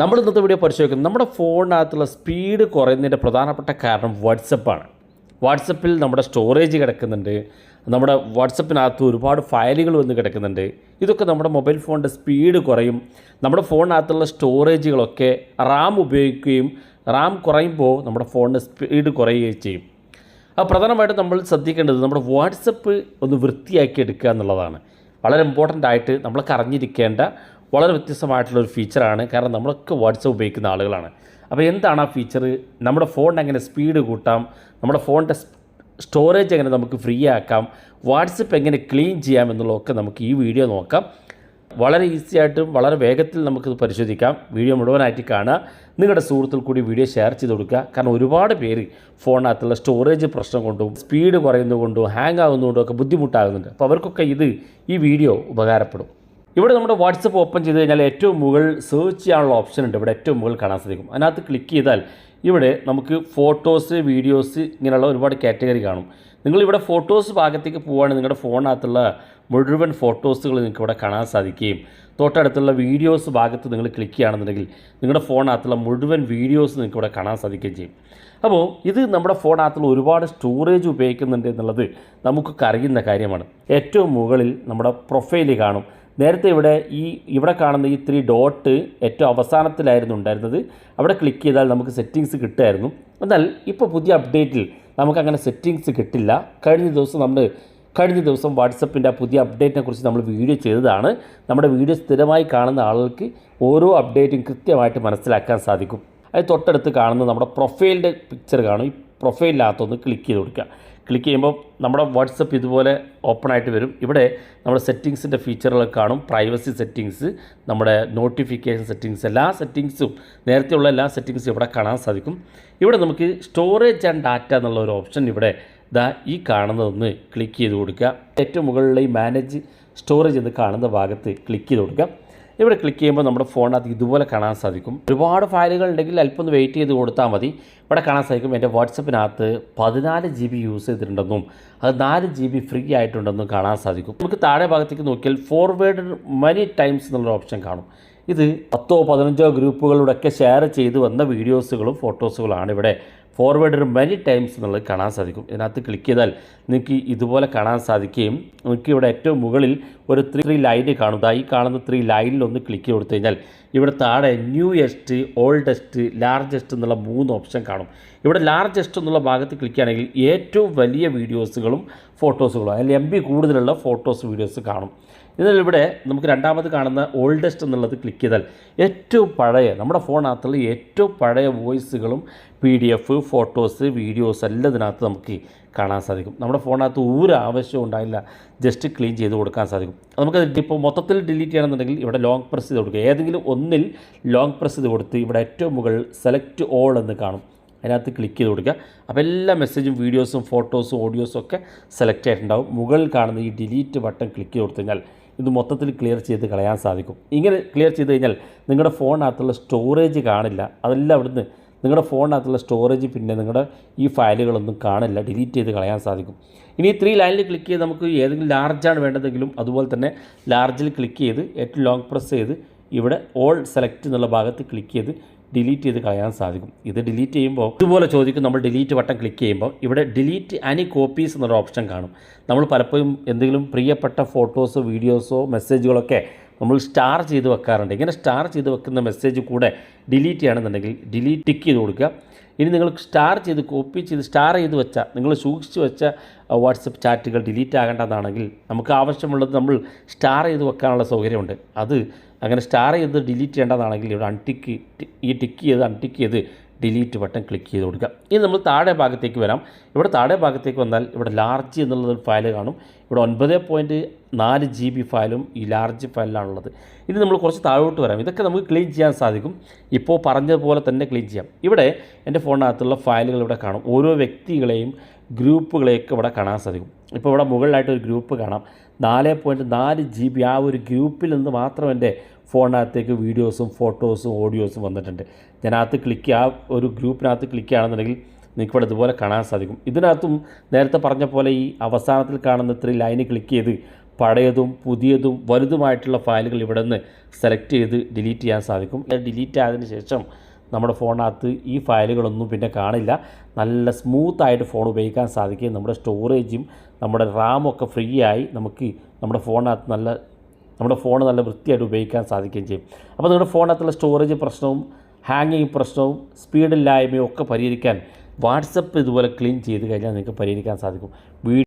നമ്മൾ ഇന്നത്തെ വീഡിയോ പരിശോധിക്കുന്നത് നമ്മുടെ ഫോണിനകത്തുള്ള സ്പീഡ് കുറയുന്നതിന്റെ പ്രധാനപ്പെട്ട കാരണം വാട്സപ്പാണ് വാട്സപ്പിൽ നമ്മുടെ സ്റ്റോറേജ് കിടക്കുന്നുണ്ട്. നമ്മുടെ വാട്സപ്പിനകത്ത് ഒരുപാട് ഫയലുകൾ വന്ന് കിടക്കുന്നുണ്ട്. ഇതൊക്കെ നമ്മുടെ മൊബൈൽ ഫോണിന്റെ സ്പീഡ് കുറയും. നമ്മുടെ ഫോണിനകത്തുള്ള സ്റ്റോറേജുകളൊക്കെ റാം ഉപയോഗിക്കുകയും റാം കുറയുമ്പോൾ നമ്മുടെ ഫോണിന്റെ സ്പീഡ് കുറയുകയും ചെയ്യും. അപ്പോൾ പ്രധാനമായിട്ടും നമ്മൾ ശ്രദ്ധിക്കേണ്ടത് നമ്മുടെ വാട്സപ്പ് ഒന്ന് വൃത്തിയാക്കി എടുക്കുക എന്നുള്ളതാണ്. വളരെ ഇമ്പോർട്ടന്റ് ആയിട്ട് നമ്മൾ അറിഞ്ഞിരിക്കേണ്ട വളരെ വ്യത്യസ്തമായിട്ടുള്ള ഒരു ഫീച്ചറാണ് കാരണം നമ്മളൊക്കെ വാട്സപ്പ് ഉപയോഗിക്കുന്ന ആളുകളാണ്. അപ്പോൾ എന്താണ് ആ ഫീച്ചർ നമ്മുടെ ഫോൺ എങ്ങനെ സ്പീഡ് കൂട്ടാം? നമ്മുടെ ഫോണിന്റെ സ്റ്റോറേജ് എങ്ങനെ നമുക്ക് ഫ്രീ ആക്കാം? വാട്സപ്പ് എങ്ങനെ ക്ലീൻ ചെയ്യാം എന്നുള്ളതൊക്കെ നമുക്ക് ഈ വീഡിയോ നോക്കാം. വളരെ ഈസി ആയിട്ടും വളരെ വേഗത്തിൽ നമുക്കിത് പരിശോധിക്കാം. വീഡിയോ മുഴുവനായിട്ട് കാണുക. നിങ്ങളുടെ സുഹൃത്തിൽ കൂടി വീഡിയോ ഷെയർ ചെയ്ത് കൊടുക്കുക. കാരണം ഒരുപാട് പേര് ഫോണിനകത്തുള്ള സ്റ്റോറേജ് പ്രശ്നം കൊണ്ടും സ്പീഡ് കുറയുന്നതുകൊണ്ടും ഹാങ് ആകുന്നതുകൊണ്ടും ഒക്കെ ബുദ്ധിമുട്ടാകുന്നുണ്ട്. അപ്പോൾ അവർക്കൊക്കെ ഇത് ഈ വീഡിയോ ഉപകാരപ്പെടും. ഇവിടെ നമ്മുടെ വാട്സപ്പ് ഓപ്പൺ ചെയ്ത് കഴിഞ്ഞാൽ ഏറ്റവും മുകളിൽ സെർച്ച് ചെയ്യാനുള്ള ഓപ്ഷൻ ഉണ്ട്. ഇവിടെ ഏറ്റവും മുകളിൽ കാണാൻ സാധിക്കും. അതിനകത്ത് ക്ലിക്ക് ചെയ്താൽ ഇവിടെ നമുക്ക് ഫോട്ടോസ് വീഡിയോസ് ഇങ്ങനെയുള്ള ഒരുപാട് കാറ്റഗറി കാണും. നിങ്ങൾ ഇവിടെ ഫോട്ടോസ് ഭാഗത്തേക്ക് പോവുകയാണെങ്കിൽ നിങ്ങളുടെ ഫോണിനകത്തുള്ള മുഴുവൻ ഫോട്ടോസുകൾ നിങ്ങൾക്ക് ഇവിടെ കാണാൻ സാധിക്കുകയും തൊട്ടടുത്തുള്ള വീഡിയോസ് ഭാഗത്ത് നിങ്ങൾ ക്ലിക്ക് ചെയ്യുകയാണെന്നുണ്ടെങ്കിൽ നിങ്ങളുടെ ഫോണിനകത്തുള്ള മുഴുവൻ വീഡിയോസ് നിങ്ങൾക്ക് ഇവിടെ കാണാൻ സാധിക്കുകയും ചെയ്യും. അപ്പോൾ ഇത് നമ്മുടെ ഫോണിനകത്തുള്ള ഒരുപാട് സ്റ്റോറേജ് ഉപയോഗിക്കുന്നുണ്ട് എന്നുള്ളത് നമുക്കൊക്കെ അറിയുന്ന കാര്യമാണ്. ഏറ്റവും മുകളിൽ നമ്മുടെ പ്രൊഫൈൽ കാണും. നേരത്തെ ഇവിടെ ഈ ഇവിടെ കാണുന്ന ഈ ത്രീ ഡോട്ട് ഏറ്റവും അവസാനത്തിലായിരുന്നു ഉണ്ടായിരുന്നത്. അവിടെ ക്ലിക്ക് ചെയ്താൽ നമുക്ക് സെറ്റിങ്സ് കിട്ടുമായിരുന്നു. എന്നാൽ ഇപ്പോൾ പുതിയ അപ്ഡേറ്റിൽ നമുക്കങ്ങനെ സെറ്റിങ്സ് കിട്ടില്ല. കഴിഞ്ഞ ദിവസം നമ്മൾ കഴിഞ്ഞ ദിവസം വാട്സപ്പിന്റെ പുതിയ അപ്ഡേറ്റിനെ കുറിച്ച് നമ്മൾ വീഡിയോ ചെയ്തതാണ്. നമ്മുടെ വീഡിയോ സ്ഥിരമായി കാണുന്ന ആളുകൾക്ക് ഓരോ അപ്ഡേറ്റും കൃത്യമായിട്ട് മനസ്സിലാക്കാൻ സാധിക്കും. അത് തൊട്ടടുത്ത് കാണുന്ന നമ്മുടെ പ്രൊഫൈലിന്റെ പിക്ചർ കാണും. പ്രൊഫൈലിനകത്തൊന്ന് ക്ലിക്ക് ചെയ്ത് കൊടുക്കുക. ക്ലിക്ക് ചെയ്യുമ്പോൾ നമ്മുടെ വാട്സപ്പ് ഇതുപോലെ ഓപ്പൺ ആയിട്ട് വരും. ഇവിടെ നമ്മുടെ സെറ്റിങ്സിന്റെ ഫീച്ചറുകൾ കാണും. പ്രൈവസി സെറ്റിങ്സ് നമ്മുടെ നോട്ടിഫിക്കേഷൻ സെറ്റിങ്സ് എല്ലാ സെറ്റിങ്സും നേരത്തെയുള്ള എല്ലാ സെറ്റിങ്സും ഇവിടെ കാണാൻ സാധിക്കും. ഇവിടെ നമുക്ക് സ്റ്റോറേജ് ആൻഡ് ഡാറ്റ എന്നുള്ള ഒരു ഓപ്ഷൻ ഇവിടെ ദാ ഈ കാണുന്നതൊന്ന് ക്ലിക്ക് ചെയ്ത് കൊടുക്കുക. ഏറ്റവും മുകളിലുള്ള ഈ മാനേജ് സ്റ്റോറേജ് എന്ന് കാണുന്ന ഭാഗത്ത് ക്ലിക്ക് ചെയ്ത് കൊടുക്കുക. ഇവിടെ ക്ലിക്ക് ചെയ്യുമ്പോൾ നമ്മുടെ ഫോണിനകത്ത് ഇതുപോലെ കാണാൻ സാധിക്കും. ഒരുപാട് ഫയലുകൾ ഉണ്ടെങ്കിൽ അല്പം ഒന്ന് വെയിറ്റ് ചെയ്ത് കൊടുത്താൽ മതി. ഇവിടെ കാണാൻ സാധിക്കും എന്റെ വാട്സപ്പിനകത്ത് പതിനാല് ജി ബി യൂസ് ചെയ്തിട്ടുണ്ടെന്നും അത് നാല് ജി ബി ഫ്രീ ആയിട്ടുണ്ടെന്നും കാണാൻ സാധിക്കും. നമുക്ക് താഴെ ഭാഗത്തേക്ക് നോക്കിയാൽ ഫോർവേഡ് മനി ടൈംസ് എന്നുള്ള ഓപ്ഷൻ കാണും. ഇത് പത്തോ പതിനഞ്ചോ ഗ്രൂപ്പുകളിലൂടെയൊക്കെ ഷെയർ ചെയ്ത് വന്ന വീഡിയോസുകളും ഫോട്ടോസുകളാണ് ഇവിടെ ഫോർവേഡ് മെനി ടൈംസ് എന്നുള്ളത് കാണാൻ സാധിക്കും. ഇതിനകത്ത് ക്ലിക്ക് ചെയ്താൽ നിങ്ങൾക്ക് ഇതുപോലെ കാണാൻ സാധിക്കുകയും നിങ്ങൾക്ക് ഇവിടെ ഏറ്റവും മുകളിൽ ഒരു ത്രീ ത്രീ ലൈന് കാണും. ദാ ഈ കാണുന്ന ത്രീ ലൈനിൽ ഒന്ന് ക്ലിക്ക് ചെയ്ത് കൊടുത്തു കഴിഞ്ഞാൽ ഇവിടെ താഴെ ന്യൂയസ്റ്റ് ഓൾഡസ്റ്റ് ലാർജസ്റ്റ് എന്നുള്ള മൂന്ന് ഓപ്ഷൻ കാണും. ഇവിടെ ലാർജസ്റ്റ് എന്നുള്ള ഭാഗത്ത് ക്ലിക്ക് ചെയ്യുകയാണെങ്കിൽ ഏറ്റവും വലിയ വീഡിയോസുകളും ഫോട്ടോസുകളും അതിൽ എം ബി കൂടുതലുള്ള ഫോട്ടോസ് വീഡിയോസ് കാണും. എന്നാൽ ഇവിടെ നമുക്ക് രണ്ടാമത് കാണുന്ന ഓൾഡസ്റ്റ് എന്നുള്ളത് ക്ലിക്ക് ചെയ്താൽ ഏറ്റവും പഴയ നമ്മുടെ ഫോണിനകത്തുള്ള ഏറ്റവും പഴയ വോയിസുകളും P D F photos videos എല്ലാം ഇതിനകത്ത് നമുക്ക് കാണാൻ സാധിക്കും. നമ്മുടെ ഫോണിനകത്ത് ഒരു ആവശ്യവും ഉണ്ടായില്ല. ജസ്റ്റ് ക്ലീൻ ചെയ്ത് കൊടുക്കാൻ സാധിക്കും. നമുക്ക് ഇപ്പോൾ മൊത്തത്തിൽ ഡിലീറ്റ് ചെയ്യണമെന്നുണ്ടെങ്കിൽ ഇവിടെ ലോങ് പ്രസ് ചെയ്ത് കൊടുക്കുക. ഏതെങ്കിലും ഒന്നിൽ ലോങ് പ്രസ് ചെയ്ത് കൊടുത്ത് ഇവിടെ ഏറ്റവും മുകളിൽ സെലക്ട് ഓൾ എന്ന് കാണും. അതിനകത്ത് ക്ലിക്ക് ചെയ്ത് കൊടുക്കുക. അപ്പോൾ എല്ലാ മെസ്സേജും വീഡിയോസും ഫോട്ടോസും ഓഡിയോസും ഒക്കെ സെലക്ട് ആയിട്ടുണ്ടാവും. മുകളിൽ കാണുന്ന ഈ ഡിലീറ്റ് ബട്ടൺ ക്ലിക്ക് ചെയ്ത് കൊടുത്തു കഴിഞ്ഞാൽ ഇത് മൊത്തത്തിൽ ക്ലിയർ ചെയ്ത് കളയാൻ സാധിക്കും. ഇങ്ങനെ ക്ലിയർ ചെയ്ത് കഴിഞ്ഞാൽ നിങ്ങളുടെ ഫോണിനകത്തുള്ള സ്റ്റോറേജ് കാണില്ല. അതെല്ലാം അവിടുന്ന് നിങ്ങളുടെ ഫോണിനകത്തുള്ള സ്റ്റോറേജ് പിന്നെ നിങ്ങളുടെ ഈ ഫയലുകളൊന്നും കാണില്ല ഡിലീറ്റ് ചെയ്ത് കളയാൻ സാധിക്കും. ഇനി ത്രീ ലൈനിൽ ക്ലിക്ക് ചെയ്ത് നമുക്ക് ഏതെങ്കിലും ലാർജാണ് വേണ്ടതെങ്കിലും അതുപോലെ തന്നെ ലാർജിൽ ക്ലിക്ക് ചെയ്ത് ഏറ്റവും ലോങ് പ്രസ് ചെയ്ത് ഇവിടെ ഓൾ സെലക്ട് എന്നുള്ള ഭാഗത്ത് ക്ലിക്ക് ചെയ്ത് ഡിലീറ്റ് ചെയ്ത് കളയാൻ സാധിക്കും. ഇത് ഡിലീറ്റ് ചെയ്യുമ്പോൾ ഇതുപോലെ ചോദിക്കും നമ്മൾ ഡിലീറ്റ് ബട്ടൺ ക്ലിക്ക് ചെയ്യുമ്പോൾ ഇവിടെ ഡിലീറ്റ് അനി കോപ്പീസ് എന്നൊരു ഓപ്ഷൻ കാണും. നമ്മൾ പലപ്പോഴും എന്തെങ്കിലും പ്രിയപ്പെട്ട ഫോട്ടോസോ വീഡിയോസോ മെസ്സേജുകളൊക്കെ നമ്മൾ സ്റ്റാർ ചെയ്ത് വെക്കാറുണ്ട്. ഇങ്ങനെ സ്റ്റാർ ചെയ്ത് വെക്കുന്ന മെസ്സേജ് കൂടെ ഡിലീറ്റ് ചെയ്യണമെന്നുണ്ടെങ്കിൽ ഡിലീറ്റ് ടിക്ക് ചെയ്ത് കൊടുക്കുക. ഇനി നിങ്ങൾ സ്റ്റാർ ചെയ്ത് കോപ്പി ചെയ്ത് സ്റ്റാർ ചെയ്ത് വെച്ച നിങ്ങൾ സൂക്ഷിച്ച് വെച്ച വാട്സപ്പ് ചാറ്റുകൾ ഡിലീറ്റ് ആകേണ്ടതാണെങ്കിൽ നമുക്ക് ആവശ്യമുള്ളത് നമ്മൾ സ്റ്റാർ ചെയ്ത് വെക്കാനുള്ള സൗകര്യമുണ്ട്. അത് അങ്ങനെ സ്റ്റാർ ചെയ്ത് ഡിലീറ്റ് ചെയ്യേണ്ടതാണെങ്കിൽ ഇവിടെ അൺടിക്ക് ഈ ടിക്ക് ചെയ്ത് അൺടിക്ക് ചെയ്ത് ഡിലീറ്റ് ബട്ടൺ ക്ലിക്ക് ചെയ്ത് കൊടുക്കുക. ഇനി നമ്മൾ താഴെ ഭാഗത്തേക്ക് വരാം. ഇവിടെ താഴെ ഭാഗത്തേക്ക് വന്നാൽ ഇവിടെ ലാർജ് എന്നുള്ള ഫയൽ കാണും. ഇവിടെ ഒൻപത് പോയിന്റ് നാല് ജി ബി ഫയലും ഈ ലാർജ് ഫയലിലാണുള്ളത് ഇനി നമ്മൾ കുറച്ച് താഴോട്ട് വരാം. ഇതൊക്കെ നമുക്ക് ക്ലീൻ ചെയ്യാൻ സാധിക്കും. ഇപ്പോൾ പറഞ്ഞതുപോലെ തന്നെ ക്ലീൻ ചെയ്യാം. ഇവിടെ എന്റെ ഫോണിനകത്തുള്ള ഫയലുകൾ ഇവിടെ കാണും. ഓരോ വ്യക്തികളെയും ഗ്രൂപ്പുകളെയൊക്കെ ഇവിടെ കാണാൻ സാധിക്കും. ഇപ്പോൾ ഇവിടെ മുകളിലായിട്ട് ഒരു ഗ്രൂപ്പ് കാണാം. നാല് പോയിന്റ് നാല് ജി ബി ആ ഒരു ഗ്രൂപ്പിൽ നിന്ന് മാത്രം എന്റെ ഫോണിനകത്തേക്ക് വീഡിയോസും ഫോട്ടോസും ഓഡിയോസും വന്നിട്ടുണ്ട്. ഞാനകത്ത് ക്ലിക്ക് ആ ഒരു ഗ്രൂപ്പിനകത്ത് ക്ലിക്ക് ആണെന്നുണ്ടെങ്കിൽ നിങ്ങൾക്കിവിടെ ഇതുപോലെ കാണാൻ സാധിക്കും. ഇതിനകത്തും നേരത്തെ പറഞ്ഞ പോലെ ഈ അവസാനത്തിൽ കാണുന്ന ഇത്ര ലൈന് ക്ലിക്ക് ചെയ്ത് പഴയതും പുതിയതും വലുതുമായിട്ടുള്ള ഫയലുകൾ ഇവിടെ നിന്ന് സെലക്ട് ചെയ്ത് ഡിലീറ്റ് ചെയ്യാൻ സാധിക്കും. ഡിലീറ്റ് ആയതിനു ശേഷം നമ്മുടെ ഫോണിനകത്ത് ഈ ഫയലുകളൊന്നും പിന്നെ കാണില്ല. നല്ല സ്മൂത്തായിട്ട് ഫോൺ ഉപയോഗിക്കാൻ സാധിക്കും. നമ്മുടെ സ്റ്റോറേജും നമ്മുടെ റാമൊക്കെ ഫ്രീ ആയി നമുക്ക് നമ്മുടെ ഫോണിനകത്ത് നല്ല നമ്മുടെ ഫോൺ നല്ല വൃത്തിയായിട്ട് ഉപയോഗിക്കാൻ സാധിക്കുകയും ചെയ്യും. അപ്പോൾ നിങ്ങളുടെ ഫോണിനകത്തുള്ള സ്റ്റോറേജ് പ്രശ്നവും ഹാങ്ങിങ് പ്രശ്നവും സ്പീഡില്ലായ്മയും ഒക്കെ പരിഹരിക്കാൻ വാട്സപ്പ് ഇതുപോലെ ക്ലീൻ ചെയ്ത് കഴിഞ്ഞാൽ നിങ്ങൾക്ക് പരിഹരിക്കാൻ സാധിക്കും.